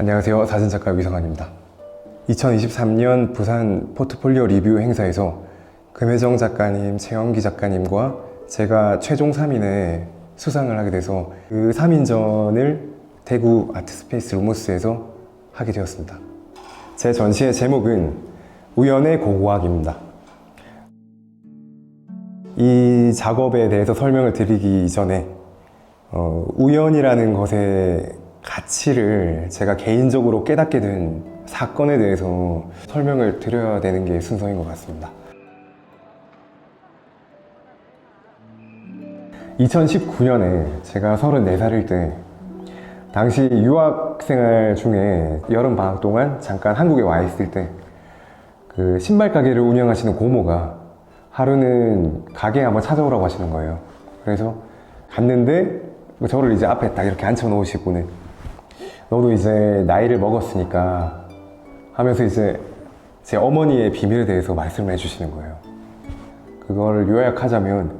안녕하세요. 사진작가 위성환입니다. 2023년 부산 포트폴리오 리뷰 행사에서 금혜정 작가님, 최영기 작가님과 제가 최종 3인의 수상을 하게 돼서 그 3인전을 대구 아트스페이스 루모스에서 하게 되었습니다. 제 전시의 제목은 우연의 고고학입니다. 이 작업에 대해서 설명을 드리기 이전에 어, 우연이라는 것의 가치를 제가 개인적으로 깨닫게 된 사건에 대해서 설명을 드려야 되는 게 순서인 것 같습니다. 2019년에 제가 34살일 때 당시 유학 생활 중에 여름 방학 동안 잠깐 한국에 와 있을 때 그 신발 가게를 운영하시는 고모가 하루는 가게 한번 찾아오라고 하시는 거예요. 그래서 갔는데 뭐 저를 이제 앞에 딱 이렇게 앉혀 놓으시고는 너도 이제 나이를 먹었으니까 하면서 이제 제 어머니의 비밀에 대해서 말씀을 해주시는 거예요. 그걸 요약하자면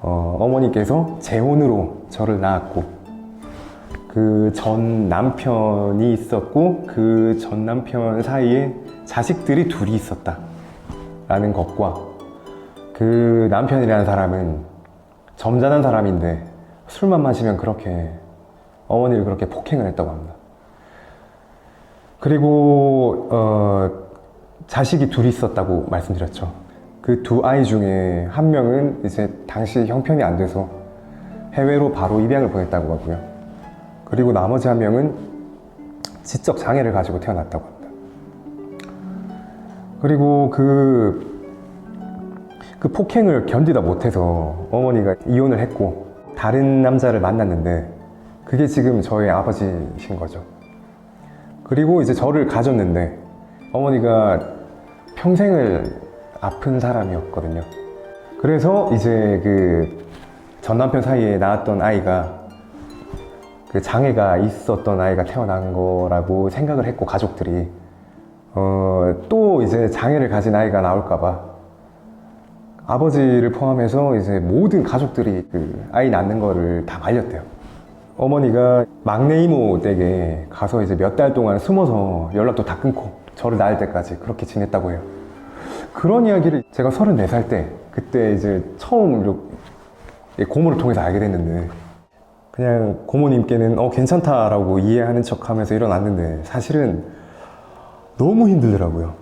어, 어머니께서 재혼으로 저를 낳았고 그 전 남편이 있었고 그 전 남편 사이에 자식들이 둘이 있었다 라는 것과 그 남편이라는 사람은 점잖은 사람인데 술만 마시면 그렇게 어머니를 그렇게 폭행을 했다고 합니다. 그리고 어, 자식이 둘이 있었다고 말씀드렸죠. 그 두 아이 중에 한 명은 이제 당시 형편이 안 돼서 해외로 바로 입양을 보냈다고 하고요. 그리고 나머지 한 명은 지적 장애를 가지고 태어났다고 합니다. 그리고 그, 그 폭행을 견디다 못해서 어머니가 이혼을 했고 다른 남자를 만났는데 그게 지금 저의 아버지신 거죠. 그리고 이제 저를 가졌는데 어머니가 평생을 아픈 사람이었거든요. 그래서 이제 그 전 남편 사이에 낳았던 아이가 그 장애가 있었던 아이가 태어난 거라고 생각을 했고 가족들이 어, 또 이제 장애를 가진 아이가 나올까봐 아버지를 포함해서 이제 모든 가족들이 그 아이 낳는 거를 다 말렸대요. 어머니가 막내 이모 댁에 가서 이제 몇 달 동안 숨어서 연락도 다 끊고 저를 낳을 때까지 그렇게 지냈다고 해요. 그런 이야기를 제가 34살 때 그때 이제 처음 고모를 통해서 알게 됐는데 그냥 고모님께는 어 괜찮다라고 이해하는 척하면서 일어났는데 사실은 너무 힘들더라고요.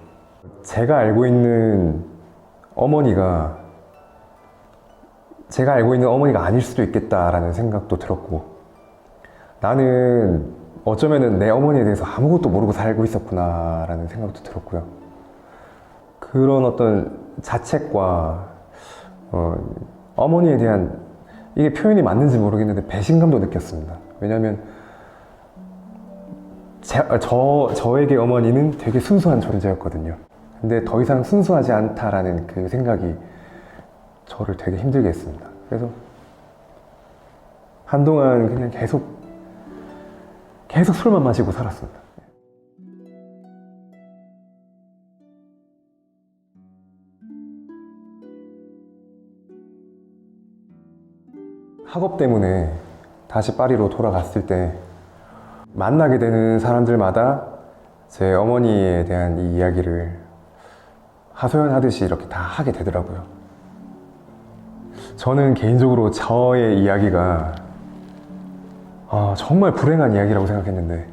제가 알고 있는 어머니가 제가 알고 있는 어머니가 아닐 수도 있겠다라는 생각도 들었고 나는 어쩌면은 내 어머니에 대해서 아무것도 모르고 살고 있었구나라는 생각도 들었고요. 그런 어떤 자책과 어, 어머니에 대한 이게 표현이 맞는지 모르겠는데 배신감도 느꼈습니다. 왜냐하면 제, 저, 저에게 어머니는 되게 순수한 존재였거든요. 근데 더 이상 순수하지 않다라는 그 생각이 저를 되게 힘들게 했습니다. 그래서 한동안 그냥 계속, 계속 술만 마시고 살았습니다. 학업 때문에 다시 파리로 돌아갔을 때 만나게 되는 사람들마다 제 어머니에 대한 이 이야기를 하소연하듯이 이렇게 다 하게 되더라고요. 저는 개인적으로 저의 이야기가 아, 정말 불행한 이야기라고 생각했는데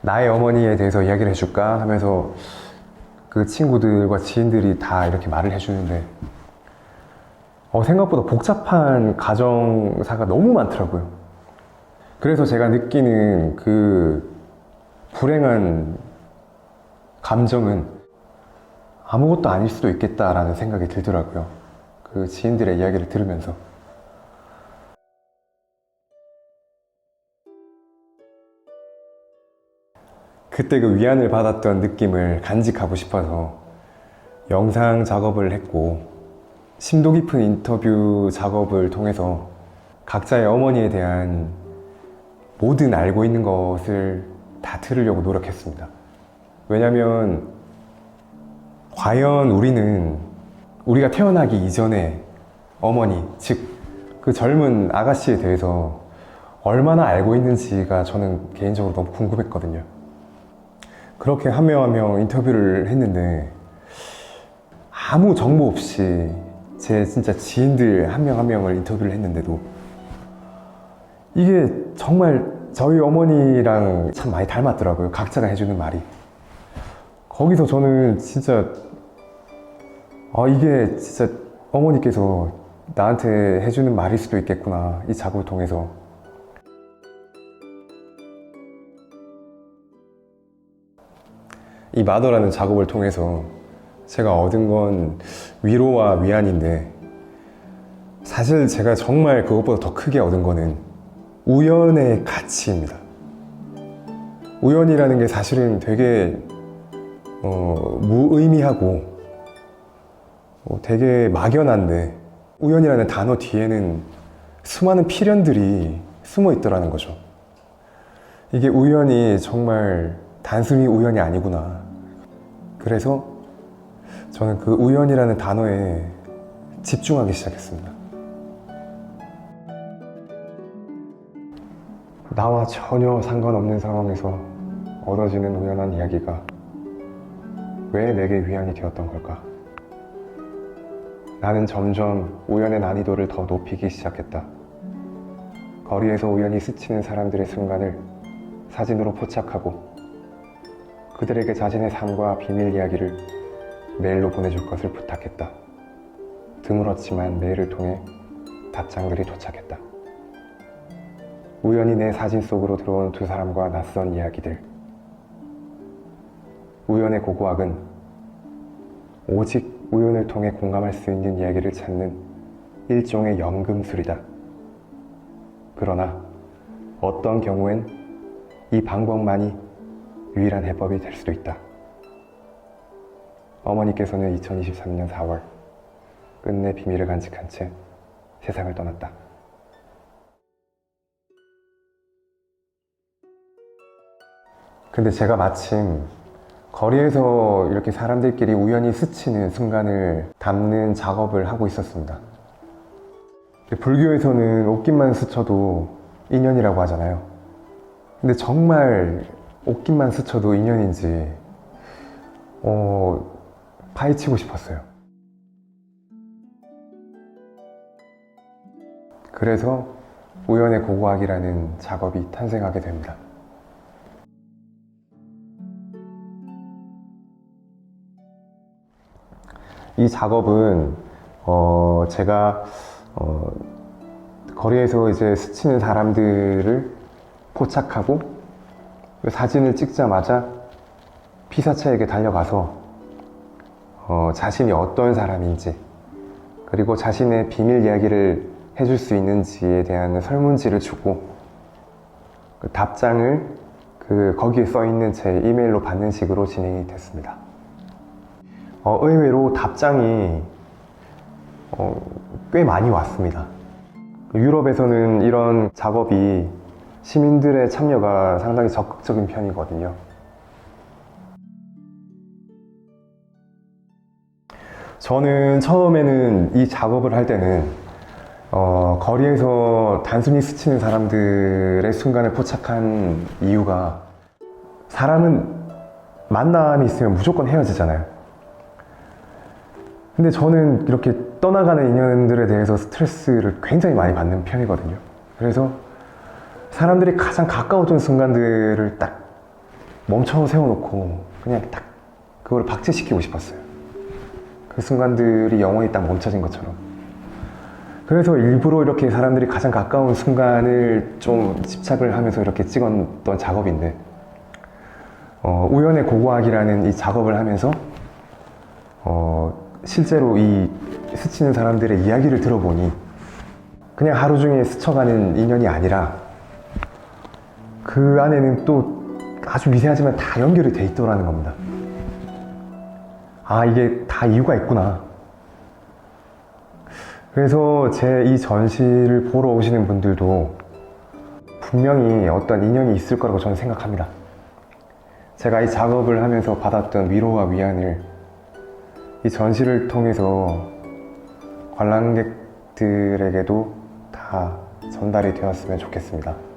나의 어머니에 대해서 이야기를 해줄까 하면서 그 친구들과 지인들이 다 이렇게 말을 해주는데 어, 생각보다 복잡한 가정사가 너무 많더라고요. 그래서 제가 느끼는 그 불행한 감정은 아무것도 아닐 수도 있겠다라는 생각이 들더라고요. 그 지인들의 이야기를 들으면서. 그때 그 위안을 받았던 느낌을 간직하고 싶어서 영상 작업을 했고 심도 깊은 인터뷰 작업을 통해서 각자의 어머니에 대한 모든 알고 있는 것을 다 들으려고 노력했습니다. 왜냐면 과연 우리는 우리가 태어나기 이전에 어머니, 즉 그 젊은 아가씨에 대해서 얼마나 알고 있는지가 저는 개인적으로 너무 궁금했거든요. 그렇게 한 명 한 명 인터뷰를 했는데 아무 정보 없이 제 진짜 지인들 한 명 한 명을 인터뷰를 했는데도 이게 정말 저희 어머니랑 참 많이 닮았더라고요. 각자가 해주는 말이. 거기서 저는 진짜 아 이게 진짜 어머니께서 나한테 해주는 말일 수도 있겠구나 이 작업을 통해서 이 마더라는 작업을 통해서 제가 얻은 건 위로와 위안인데 사실 제가 정말 그것보다 더 크게 얻은 거는 우연의 가치입니다. 우연이라는 게 사실은 되게 어, 무의미하고 어, 되게 막연한데 우연이라는 단어 뒤에는 수많은 필연들이 숨어 있더라는 거죠. 이게 우연이 정말 단순히 우연이 아니구나. 그래서 저는 그 우연이라는 단어에 집중하기 시작했습니다. 나와 전혀 상관없는 상황에서 얻어지는 우연한 이야기가 왜 내게 위안이 되었던 걸까? 나는 점점 우연의 난이도를 더 높이기 시작했다. 거리에서 우연히 스치는 사람들의 순간을 사진으로 포착하고 그들에게 자신의 삶과 비밀 이야기를 메일로 보내줄 것을 부탁했다. 드물었지만 메일을 통해 답장들이 도착했다. 우연히 내 사진 속으로 들어온 두 사람과 낯선 이야기들. 우연의 고고학은 오직 우연을 통해 공감할 수 있는 이야기를 찾는 일종의 연금술이다. 그러나 어떤 경우엔 이 방법만이 유일한 해법이 될 수도 있다. 어머니께서는 2023년 4월 끝내 비밀을 간직한 채 세상을 떠났다. 근데 제가 마침 거리에서 이렇게 사람들끼리 우연히 스치는 순간을 담는 작업을 하고 있었습니다. 불교에서는 옷깃만 스쳐도 인연이라고 하잖아요. 근데 정말 옷깃만 스쳐도 인연인지 어, 파헤치고 싶었어요. 그래서 우연의 고고학이라는 작업이 탄생하게 됩니다. 이 작업은 어, 제가 어, 거리에서 이제 스치는 사람들을 포착하고 그 사진을 찍자마자 피사체에게 달려가서 어, 자신이 어떤 사람인지 그리고 자신의 비밀 이야기를 해줄 수 있는지에 대한 설문지를 주고 그 답장을 그 거기에 써 있는 제 이메일로 받는 식으로 진행이 됐습니다. 어, 의외로 답장이 어, 꽤 많이 왔습니다. 유럽에서는 이런 작업이 시민들의 참여가 상당히 적극적인 편이거든요. 저는 처음에는 이 작업을 할 때는 어, 거리에서 단순히 스치는 사람들의 순간을 포착한 이유가 사람은 만남이 있으면 무조건 헤어지잖아요. 근데 저는 이렇게 떠나가는 인연들에 대해서 스트레스를 굉장히 많이 받는 편이거든요. 그래서 사람들이 가장 가까워진 순간들을 딱 멈춰 세워놓고 그냥 딱 그걸 박제시키고 싶었어요. 그 순간들이 영원히 딱 멈춰진 것처럼. 그래서 일부러 이렇게 사람들이 가장 가까운 순간을 좀 집착을 하면서 이렇게 찍었던 작업인데, 어, 우연의 고고학이라는 이 작업을 하면서, 어, 실제로 이 스치는 사람들의 이야기를 들어보니, 그냥 하루 중에 스쳐가는 인연이 아니라, 그 안에는 또 아주 미세하지만 다 연결이 돼 있더라는 겁니다. 아, 이게 다 이유가 있구나. 그래서 제 이 전시를 보러 오시는 분들도 분명히 어떤 인연이 있을 거라고 저는 생각합니다. 제가 이 작업을 하면서 받았던 위로와 위안을 이 전시를 통해서 관람객들에게도 다 전달이 되었으면 좋겠습니다.